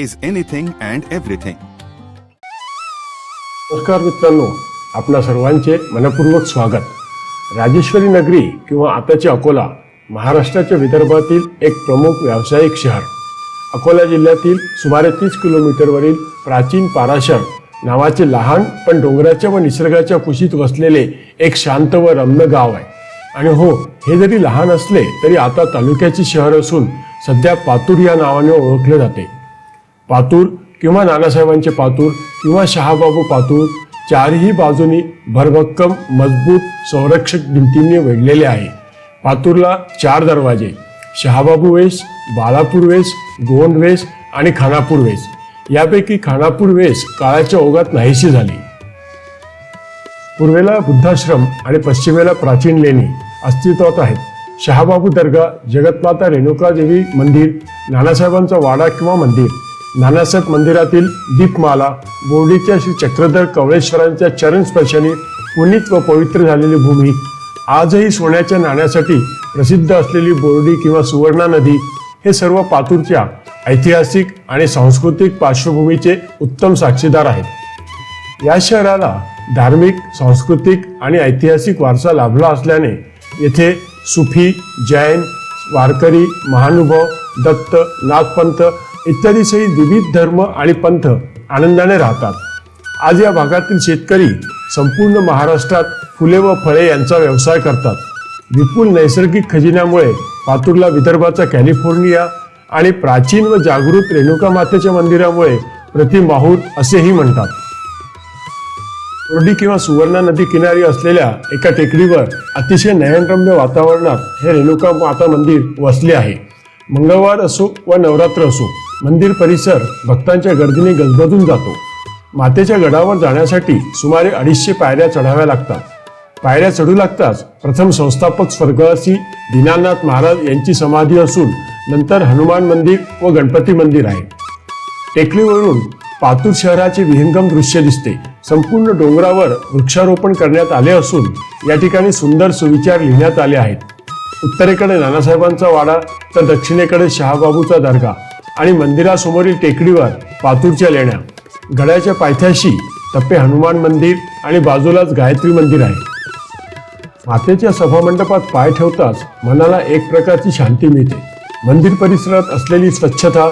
says anything and everything. नमस्कार मित्रांनो आपणा सर्वांचे मनपूर्वक स्वागत. राजेश्वरी नगरी किंवा आताचे अकोला महाराष्ट्राच्या विदर्भातील एक प्रमुख व्यावसायिक शहर. अकोला जिल्ह्यातील सुमारे तीस किलोमीटरवरील प्राचीन पाराशर नावाचे लहान पण डोंगराच्या व निसर्गाच्या कुशीत वसलेले एक शांत व रम्य गाव आहे. आणि हो हे जरी लहान असले तरी आता तालुक्याचे शहर असून सध्या पातूर या नावाने ओळखले जाते. पातूर किंवा नानासाहेबांचे पातूर किंवा शहाबाबू पातूर चारही बाजूनी भरभक्कम मजबूत संरक्षक भिंतींनी वेढलेले आहे. पातूरला चार दरवाजे शहाबाबू वेस बाळापूर वेस गोंड वेस आणि खानापूर वेस. यापैकी खानापूर वेस काळाच्या ओघात नाहीशी झाली. पूर्वेला बुद्धाश्रम आणि पश्चिमेला प्राचीन लेणी अस्तित्वात आहेत. शहाबाबू दर्गा जगतमाता रेणुका देवी मंदिर नानासाहेबांचा वाडा किंवा मंदिर नानासाहेब मंदिरातील दीपमाला बोर्डीच्या श्री चक्रधर कवळेश्वरांच्या चरण स्पर्शाने पुनीत व पवित्र झालेली भूमी आजही सोन्याच्या नाण्यासाठी प्रसिद्ध असलेली बोर्डी किंवा सुवर्णा नदी हे सर्व पातूरच्या ऐतिहासिक आणि सांस्कृतिक पार्श्वभूमीचे उत्तम साक्षीदार आहेत. या शहराला धार्मिक सांस्कृतिक आणि ऐतिहासिक वारसा लाभला असल्याने येथे सुफी जैन वारकरी महानुभव दत्त नागपंत इत्यादी सहित विविध धर्म आणि पंथ आनंदाने राहतात. आज या भागातील शेतकरी संपूर्ण महाराष्ट्रात फुले व फळे यांचा व्यवसाय करतात. विपुल नैसर्गिक खजिन्यामुळे पातूरला विदर्भाचा कॅलिफोर्निया आणि प्राचीन व जागृत रेणुका मातेच्या मंदिरामुळे प्रतिमाहूर असेही म्हणतात. कोरडी किंवा सुवर्णा नदी किनारी असलेल्या एका टेकडीवर अतिशय नयनरम्य वातावरणात हे रेणुका माता मंदिर वसले आहे. मंगळवार असो व नवरात्र असो मंदिर परिसर भक्तांच्या गर्दीने गजबजून जातो. मातेच्या गडावर जाण्यासाठी सुमारे अडीचशे पायऱ्या चढाव्या लागतात. पायऱ्या चढू लागताच प्रथम संस्थापक स्वर्गवासी दीनानाथ महाराज यांची समाधी असून नंतर हनुमान मंदिर व गणपती मंदिर आहे. टेकडीवरून पातूर शहराचे विहंगम दृश्य दिसते. संपूर्ण डोंगरावर वृक्षारोपण करण्यात आले असून या ठिकाणी सुंदर सुविचार लिहिण्यात आले आहेत. उत्तरेकडे नानासाहेबांचा वाडा तर दक्षिणेकडे शहाबाबूचा दर्गा. आणि मंदिरासमोरील टेकडीवर पातूरच्या लेण्या. गडाच्या पायथ्याशी तप्पे हनुमान मंदिर आणि बाजूलाच गायत्री मंदिर आहे. मातेच्या सभामंडपात पाय ठेवताच मनाला एक प्रकारची शांती मिळते. मंदिर परिसरात असलेली स्वच्छता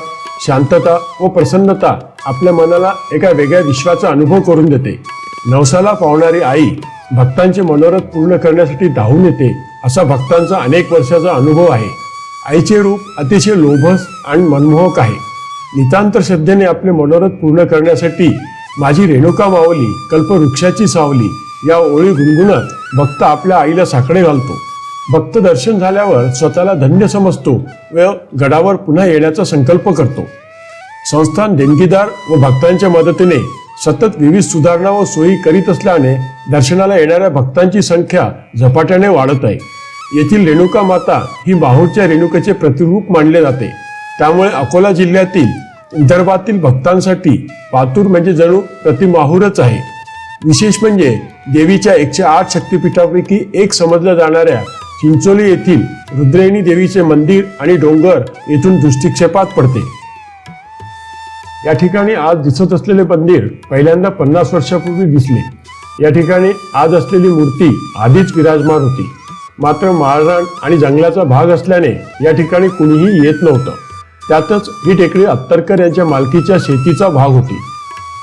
शांतता व प्रसन्नता आपल्या मनाला एका वेगळ्या विश्वाचा अनुभव करून देते. नवसाला पावणारी आई भक्तांचे मनोरथ पूर्ण करण्यासाठी धावून येते असा भक्तांचा अनेक वर्षाचा अनुभव आहे. आईचे रूप अतिशय लोभस आणि मनमोहक आहे. नितांत श्रद्धेने आपले मनोरथ पूर्ण करण्यासाठी माझी रेणुका मावली कल्पवृक्षाची सावली या ओळी गुणगुणत भक्त आपल्या आईला साकडे घालतो. भक्त दर्शन झाल्यावर स्वतःला धन्य समजतो व गडावर पुन्हा येण्याचा संकल्प करतो. संस्थान देणगीदार व भक्तांच्या मदतीने सतत विविध सुधारणा व सोयी करीत असल्याने दर्शनाला येणाऱ्या भक्तांची संख्या झपाट्याने वाढत आहे. येथील रेणुका माता ही माहूरच्या रेणुकेचे प्रतिरूप मानले जाते. त्यामुळे अकोला जिल्ह्यातील विदर्भातील भक्तांसाठी पातूर म्हणजे जणू प्रतिमाहूरच आहे. विशेष म्हणजे देवीच्या एकशे आठ शक्तिपीठापैकी एक समजल्या जाणाऱ्या चिंचोली येथील रुद्रेणी देवीचे मंदिर आणि डोंगर येथून दृष्टिक्षेपात पडते. या ठिकाणी आज दिसत असलेले मंदिर पहिल्यांदा पन्नास वर्षापूर्वी दिसले. या ठिकाणी आज असलेली मूर्ती आधीच विराजमान होती. मात्र माळरान आणि जंगलाचा भाग असल्याने या ठिकाणी कुणीही येत नव्हतं. त्यातच ही टेकडी अत्तरकर यांच्या मालकीच्या शेतीचा भाग होती.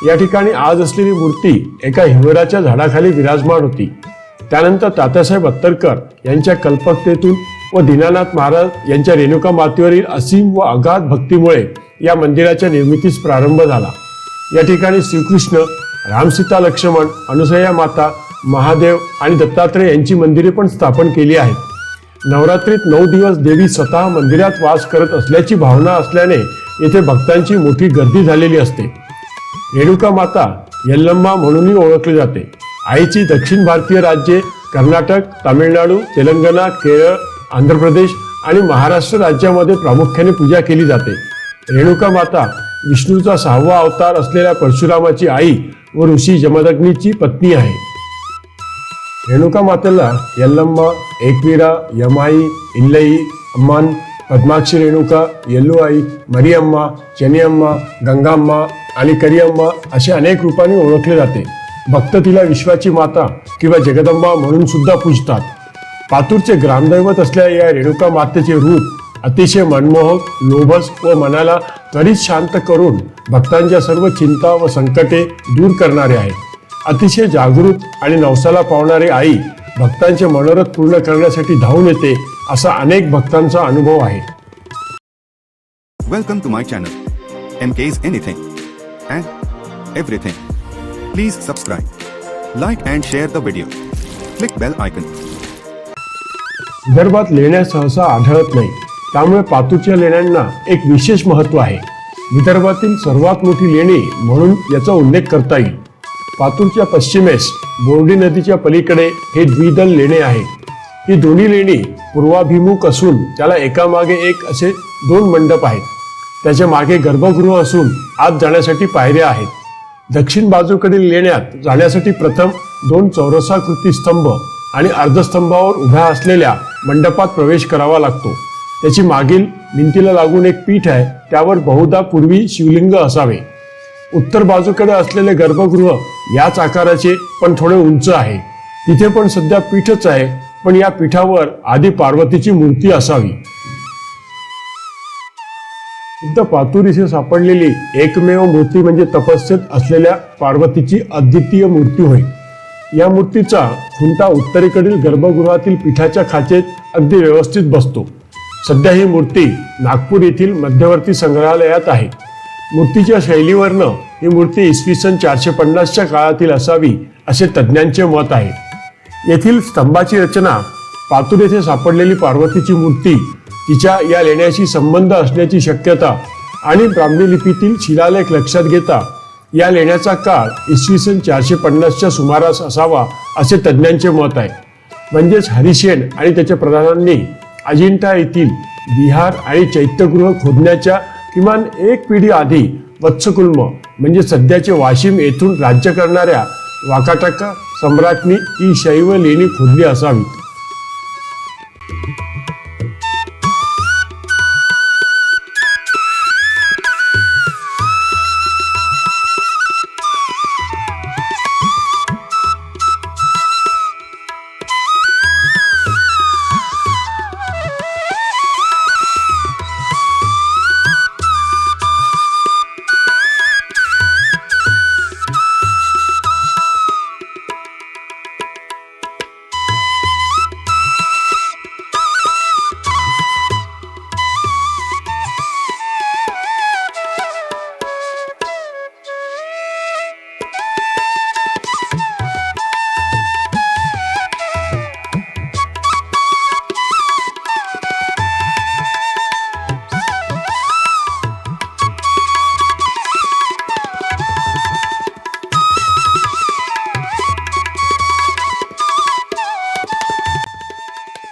या ठिकाणी आज असलेली मूर्ती एका हिवराच्या झाडाखाली विराजमान होती. त्यानंतर तात्यासाहेब अत्तरकर यांच्या कल्पकतेतून व दीनानाथ महाराज यांच्या रेणुका मातेवरील असीम व अगाध भक्तीमुळे या मंदिराच्या निर्मितीस प्रारंभ झाला. या ठिकाणी श्रीकृष्ण रामसीता लक्ष्मण अनुसया माता महादेव आणि दत्तात्रय यांची मंदिरे पण स्थापन केली आहेत. नवरात्रीत नऊ दिवस देवी स्वतः मंदिरात वास करत असल्याची भावना असल्याने येथे भक्तांची मोठी गर्दी झालेली असते. रेणुका माता यल्लम्मा म्हणूनही ओळखली जाते. आईची दक्षिण भारतीय राज्ये कर्नाटक तामिळनाडू तेलंगणा केरळ आंध्र प्रदेश आणि महाराष्ट्र राज्यामध्ये प्रामुख्याने पूजा केली जाते. रेणुका माता विष्णूचा सहावा अवतार असलेल्या परशुरामाची आई व ऋषी जमदग्नीची पत्नी आहे. रेणुका मातेला यल्लम्मा एकवीरा यमाई इल्लई अम्मान पद्माक्षी रेणुका येल्लूआई मरियम्मा चनियम्मा गंगाम्मा आणि करियम्मा असे अनेक रूपाने ओळखले जाते. भक्त तिला विश्वाची माता किंवा जगदंबा म्हणून सुद्धा पूजतात. पातूरचे ग्रामदैवत असलेल्या या रेणुका मातेचे रूप अतिशय मनमोहक लोभस व मनाला त्वरित शांत करून भक्तांच्या सर्व चिंता व संकटे दूर करणारे आहे अतिशय जागृत आणि नवसाला पावणारी आई भक्तांचे मनोरथ पूर्ण करण्यासाठी धावून येते असा अनेक भक्तांचा अनुभव आहे Welcome to my channel. MK's Anything and Everything. Please subscribe, like and share the video. Click bell icon. विदर्भात लेण्या सहसा आढळत नाही त्यामुळे पातूरच्या लेण्यांना एक विशेष महत्त्व आहे विदर्भातील सर्वात मोठी लेणी म्हणून याचा उल्लेख करता येईल पातूरच्या पश्चिमेस बोर्डी नदीच्या पलीकडे हे द्विदल लेणे आहे. ही दोन्ही लेणी पूर्वाभिमुख असून त्याला एकामागे एक असे दोन मंडप आहेत. त्याच्यामागे गर्भगृह असून आत जाण्यासाठी पायऱ्या आहेत. दक्षिण बाजूकडील लेण्यात जाण्यासाठी प्रथम दोन चौरसाकृती स्तंभ आणि अर्धस्तंभावर उभ्या असलेल्या मंडपात प्रवेश करावा लागतो. त्याची मागील भिंतीला लागून एक पीठ आहे त्यावर बहुधा पूर्वी शिवलिंग असावे. उत्तर बाजूकडे असलेले गर्भगृह याच आकाराचे पण थोडे उंच आहे. तिथे पण सध्या पीठच आहे पण या पीठावर आधी पार्वतीची मूर्ती असावी. शुद्ध पातूर इथे सापडलेली एकमेव मूर्ती म्हणजे तपस्येत असलेल्या पार्वतीची अद्वितीय मूर्ती होय. या मूर्तीचा खुंटा उत्तरेकडील गर्भगृहातील पीठाच्या खाचेत अगदी व्यवस्थित बसतो. सध्या ही मूर्ती नागपूर येथील मध्यवर्ती संग्रहालयात आहे. मूर्तीच्या शैलीवरनं ही मूर्ती इसवी सन चारशे पन्नासच्या काळातील असावी असे तज्ज्ञांचे मत आहे. येथील स्तंभाची रचना पातूर येथे सापडलेली पार्वतीची मूर्ती तिच्या या लेण्याशी संबंध असण्याची शक्यता आणि ब्राह्मी लिपीतील शिलालेख लक्षात घेता या लेण्याचा काळ इसवी सन चारशे पन्नासच्या सुमारास असावा असे तज्ज्ञांचे मत आहे. म्हणजेच हरिशेन आणि त्याच्या प्रधानांनी अजिंठा येथील विहार आणि चैत्यगृह खोदण्याच्या किमान एक पिढी आधी वत्सकुल्म म्हणजे सध्याचे वाशिम येथून राज्य करणाऱ्या वाकाटका सम्राटनी ही शैव लेणी खोदली असावीत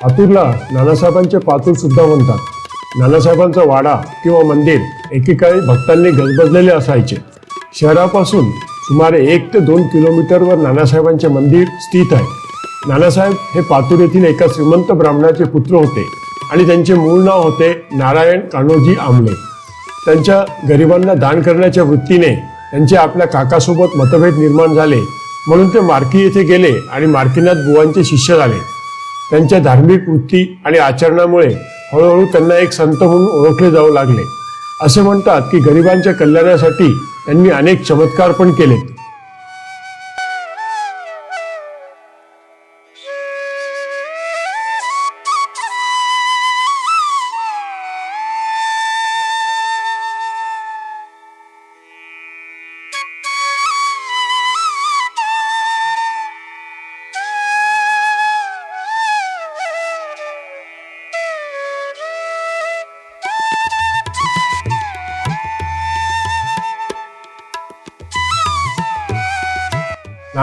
पातूरला नानासाहेबांचे पातूर सुद्धा म्हणतात. नानासाहेबांचा वाडा किंवा मंदिर एकेकाळी भक्तांनी गजबजलेले असायचे. शहरापासून सुमारे एक ते दोन किलोमीटरवर नानासाहेबांचे मंदिर स्थित आहे. नानासाहेब हे पातूर येथील एका श्रीमंत ब्राह्मणाचे पुत्र होते आणि त्यांचे मूळ नाव होते नारायण कान्होजी आमले त्यांच्या गरिबांना दान करण्याच्या वृत्तीने त्यांचे आपल्या काकासोबत मतभेद निर्माण झाले. म्हणून ते मार्की येथे गेले आणि मार्कीनाथ बुवांचे शिष्य झाले. त्यांच्या धार्मिक वृत्ती आणि आचरणामुळे हळूहळू त्यांना एक संत म्हणून ओळखले जाऊ लागले. असे म्हणतात की गरिबांच्या कल्याणासाठी त्यांनी अनेक चमत्कार पण केलेत.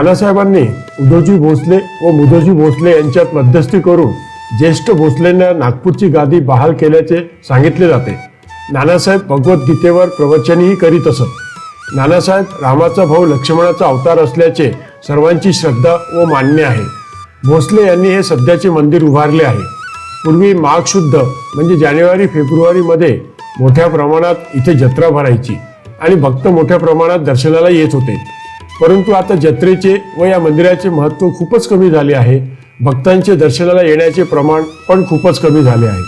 नानासाहेबांनी उदोजी भोसले व मुदोजी भोसले यांच्यात मध्यस्थी करून ज्येष्ठ भोसलेंना नागपूरची गादी बहाल केल्याचे सांगितले जाते. नानासाहेब भगवद्गीतेवर प्रवचनही करीत असत. नानासाहेब रामाचा भाऊ लक्ष्मणाचा अवतार असल्याचे सर्वांची श्रद्धा व मान्य आहे. भोसले यांनी हे सध्याचे मंदिर उभारले आहे. पूर्वी माघ शुद्ध म्हणजे जानेवारी फेब्रुवारीमध्ये मोठ्या प्रमाणात इथे जत्रा भरायची आणि भक्त मोठ्या प्रमाणात दर्शनाला येत होते. परंतु आता जत्रेचे व या मंदिराचे महत्त्व खूपच कमी झाले आहे. भक्तांचे दर्शनाला येण्याचे प्रमाण पण खूपच कमी झाले आहे.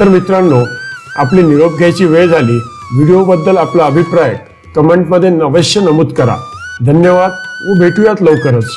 तर मित्रांनो आपली निरोप घ्यायची वेळ झाली. व्हिडिओबद्दल आपला अभिप्राय कमेंटमध्ये अवश्य नमूद करा. धन्यवाद व भेटूयात लवकरच.